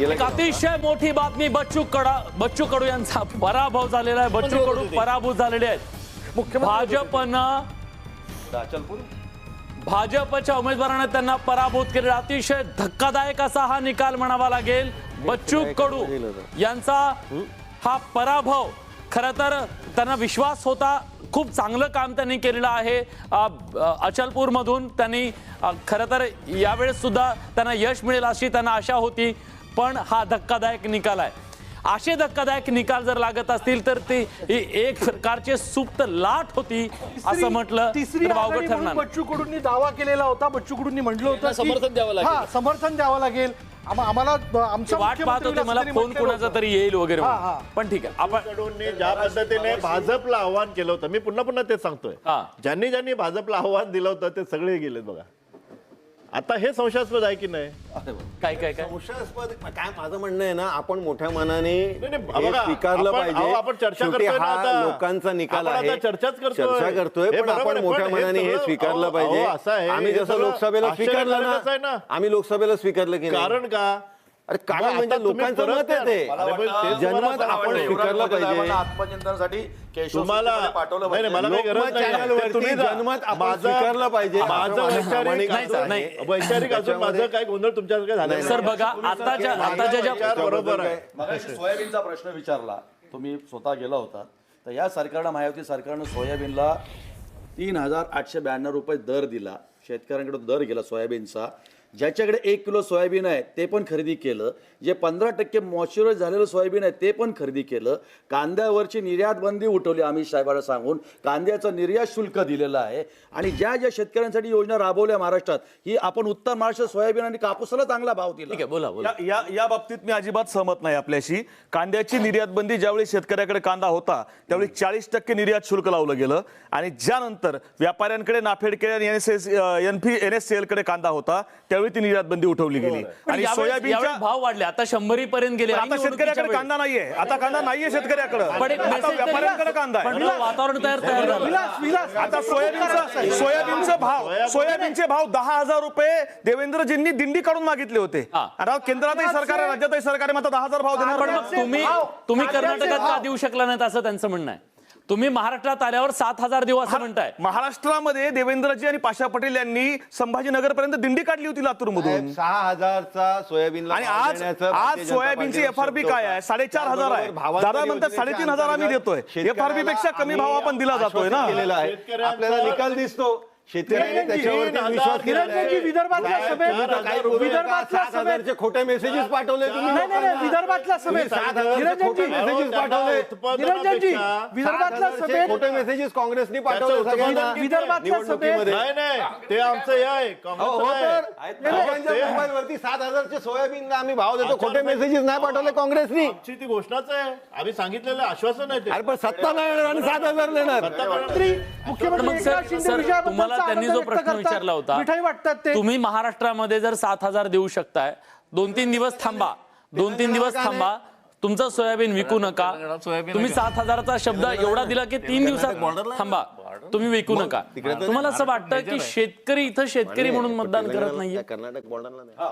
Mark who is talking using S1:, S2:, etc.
S1: एक अतिशय मोठी बातमी बच्चू कडा बच्चू कडू यांचा पराभव झालेला आहे. बच्चू कडू पराभूत झालेले आहेत. भाजपनं भाजपच्या उमेदवाराने त्यांना पराभूत केले अतिशय धक्कादायक असा हा निकाल म्हणावा लागेल. बच्चू कडू यांचा हा? पराभव खर तर त्यांना विश्वास होता. खूप चांगलं काम त्यांनी केलेलं आहे. अचलपूर मधून त्यांनी खरं तर यावेळेस सुद्धा त्यांना यश मिळेल अशी त्यांना आशा होती. पण हा धक्कादायक निकाल आहे. असे धक्कादायक निकाल जर लागत असतील तर ते एक प्रकारचे सुप्त लाट होती असं म्हटलं ठरणार
S2: बच्चू कडूंनी दावा केलेला होता. बच्चू कडूंनी म्हटलं होतं
S1: समर्थन द्यावं लागेल.
S2: हा समर्थन द्यावं लागेल. आम- आम्हाला आमच्या
S1: वाट पाहत होते मला फोन कोणाचा तरी येईल वगैरे. पण ठीक आहे आपण
S3: ज्या पद्धतीने भाजपला आव्हान केलं होतं मी पुन्हा पुन्हा तेच सांगतोय.
S1: हा.
S3: ज्यांनी ज्यांनी भाजपला आव्हान दिलं होतं ते सगळे गेलेत बघा. आता हे संशयास्पद आहे की नाही?
S1: काय काय काय?
S4: संशयास्पद काय माझं म्हणणं आहे ना आपण मोठ्या मनाने
S3: नाही,
S4: हे
S3: बघा,
S4: स्वीकारलं
S3: आपण-
S4: पाहिजे.
S3: अहो, आपण चर्चा
S4: शेवटी
S3: करतोय ना
S4: हा
S3: आता.
S4: लोकांचा निकाल
S3: आपण
S4: आहे.
S3: आता चर्चाच करतोय.
S4: चर्चा करतोय
S3: हे
S4: पण
S3: बरोबर
S4: आपण
S3: आहे,
S4: मोठ्या
S3: पण हे
S4: मनाने हे
S3: सगळं-
S4: स्वीकारलं
S3: अहो,
S4: पाहिजे.
S3: असं आहे,
S4: आम्ही
S3: हे
S4: जसं
S3: सगळं
S4: लोकसभेला स्वीकारलं
S3: आश्चर्यकारकच आहे
S4: ना
S3: ना.
S4: आम्ही लोकसभेला स्वीकारलं की नाही?
S3: कारण का?
S4: अरे कारण म्हणजे लोकांचं मत आहे ते.
S3: त्या- अरे पण ते
S4: जनमत आपण. स्वीकारलं पाहिजे.
S5: आत्मचिंतनासाठी केशव
S3: तुम्हाला
S5: पाठवलं.
S4: जनमत आपण स्वीकारलं पाहिजे.
S3: माझं वैचारिक माझं काय गोंधळ तुमच्यासारखं झालं
S1: सर बघा आताच्या आताच्या ज्या
S3: बरोबर आहे.
S5: सोयाबीनचा प्रश्न विचारला. तुम्ही स्वतः गेला होता. तर या सरकारनं महायुती सरकारनं सोयाबीनला तीन हजार आठशे ब्याण्णव रुपये दर दिला. शेतकऱ्यांकडे दर गेला सोयाबीनचा. ज्याच्याकडे एक किलो सोयाबीन आहे ते पण खरेदी केलं. जे पंधरा टक्के मॉइश्चराईज झालेलं सोयाबीन आहे ते पण खरेदी केलं. कांद्यावरची निर्यात बंदी उठवली अमित साहेबांना सांगून. कांद्याचं निर्यात शुल्क दिलेलं आहे. आणि ज्या ज्या शेतकऱ्यांसाठी योजना राबवल्या महाराष्ट्रात ही आपण उत्तर महाराष्ट्र सोयाबीन आणि कापूसाला चांगला भाव दिला.
S1: ठीक आहे बोला बोला.
S6: या या बाबतीत मी अजिबात सहमत नाही आपल्याशी. कांद्याची निर्यात बंदी ज्यावेळी शेतकऱ्याकडे कांदा होता त्यावेळी चाळीस टक्के निर्यात शुल्क लावलं गेलं. आणि ज्यानंतर व्यापाऱ्यांकडे नाफेड आणि एन एस एसकडे कांदा होता त्यावेळी ती निर्यात बंदी उठवली गेली.
S1: पण
S6: आणि
S1: यावेळेस-
S6: सोयाबीनच्या
S1: यावेळेस भाव वाढले. आता शंभरी पर्यंत गेले आणि
S6: आता शेतकऱ्याकडे. कांदा नाहीये. आता कांदा नाहीये शेतकऱ्याकडे. व्यापाऱ्यांकडे कांदा आहे.
S1: वातावरण तयार तयार झालं.
S2: विलास विलास.
S6: आता सोयाबीनचा सोयाबीनचे भाव सोयाबीनचे भाव दहा हजार रुपये देवेंद्रजींनी दिंडी काढून मागितले होते.
S1: हा.
S6: केंद्रातही सरकार आहे राज्यातही सरकार आहे मात्र दहा हजार भाव देणार नाही.
S1: तुम्ही कर्नाटकात का. देऊ शकला नाहीत असं त्यांचं म्हणणं आहे? तुम्ही महाराष्ट्रात आल्यावर सात हजार देऊ असं म्हणताय.
S6: महाराष्ट्रामध्ये देवेंद्रजी आणि पाशा पटेल यांनी संभाजीनगर पर्यंत दिंडी काढली होती लातूर मधून
S4: सहा हजारचा सोयाबीनला
S6: आणि आज आज सोयाबीनची
S4: पार्टीचा
S6: एफ आर पी
S4: शब्द
S6: काय. आहे? साडेचार हजार आहे. दादा म्हणतात साडेतीन हजार आम्ही देतोय. एफ आर पी पेक्षा कमी भाव आपण दिला जातोय ना.
S4: आपल्याला निकाल दिसतो. शेतकऱ्यांनी विश्वास केलेला आहे.
S2: विदर्भातल्या
S4: काय-
S2: सभेत-. विदर्भातल्या
S4: सात हजारचे खोटे मेसेजेस पाठवले तुम्ही
S2: नाही नाही नाही विदर्भातल्या
S4: तुम्ही
S2: सभेत.
S4: सात हजारचे
S2: निरंजन
S4: खोटे
S2: जी
S4: मेसेजेस पाठवले.
S2: निरंजन जी विदर्भातल्या
S4: सात हजारचे
S2: सभेत
S4: खोटे मेसेजेस काँग्रेसनी पाठवले
S3: त्याचं
S4: सगळ्यांना
S3: उत्पादन
S2: विदर्भातल्या
S4: निवडणुकीमध्ये.
S3: नाही नाही ते आमचं हे आहे.
S4: अहो,
S3: काँग्रेसचं
S4: हो
S3: आहे.
S4: तर लोकांच्या मोबाईलवरती सात हजारचे सोयाबीनला आम्ही भाव देतो खोटे मेसेजेस नाही पाठवले काँग्रेसनी.
S3: आमची ती घोषणाच आहे. आम्ही सांगितलेलं आश्वासन आहे ते.
S4: अरे पण सत्ता नाही येणार आणि सात हजार देणार.
S2: मुख्यमंत्री
S1: सर-
S2: शिंदे
S1: तुम्हाला त्यांनी जो प्रश्न. विचारला होता
S2: मिठाई वाटतात ते.
S1: तुम्ही महाराष्ट्रामध्ये जर सात हजार देऊ शकताय दोन तीन दिवस थांबा दोन तीन दिवस थांबा तुमचं सोयाबीन विकू नका. तुम्ही सात हजाराचा शब्द एवढा दिला की तीन दिवसात थांबा. तुम्ही विकू नका. तुम्हाला असं वाटतं की शेतकरी इथं शेतकरी म्हणून मतदान करत नाहीये?
S4: कर्नाटक बॉर्डरला नाही